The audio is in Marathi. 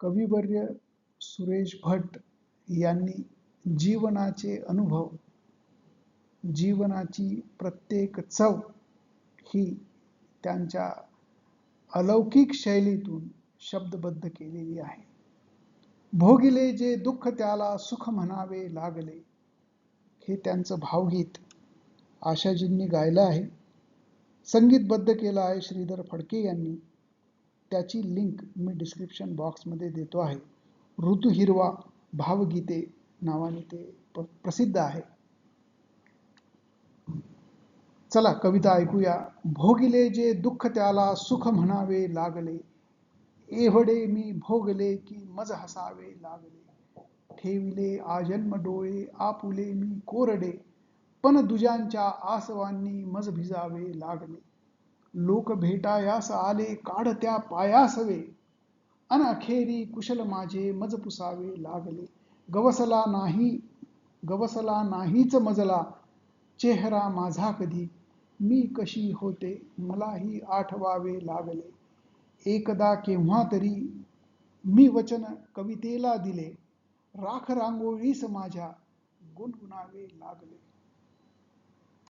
कविवर्य सुरेश भट यांनी जीवनाचे अनुभव जीवनाची प्रत्येक चव ही त्यांच्या अलौकिक शैलीतून शब्दबद्ध केलेली आहे. भोगिले जे दुःख त्याला सुख म्हणावे लागले हे त्यांचं भावगीत आशाजींनी गायलं आहे. संगीतबद्ध केलं आहे श्रीधर फडके यांनी. त्याची लिंक मी डिस्क्रिप्शन बॉक्समध्ये देतो आहे. ऋतू हिरवा भावगीते नावाने ते प्रसिद्ध आहे. चला कविता ऐकूया. भोगिले जे दुःख त्याला सुख म्हणावे लागले. एवढे मी भोगले की मज हसावे लागले. ठेविले आजन्म डोळे आपुले मी कोरडे. पण दुजांच्या आसवांनी मज भिजावे लागले. लोक भेटायास आले काढत्या पायासवे. अन अखेरी कुशल माझे मज पुसावे लागले. गवसला नाही गवसला नाहीच मजला. चेहरा माझा कधी? मी कशी होते? मलाही आठवावे लागले. एकदा केव्हा तरी मी वचन कवितेला दिले. राख रांगोळीस माझ्या गुणगुणावे लागले.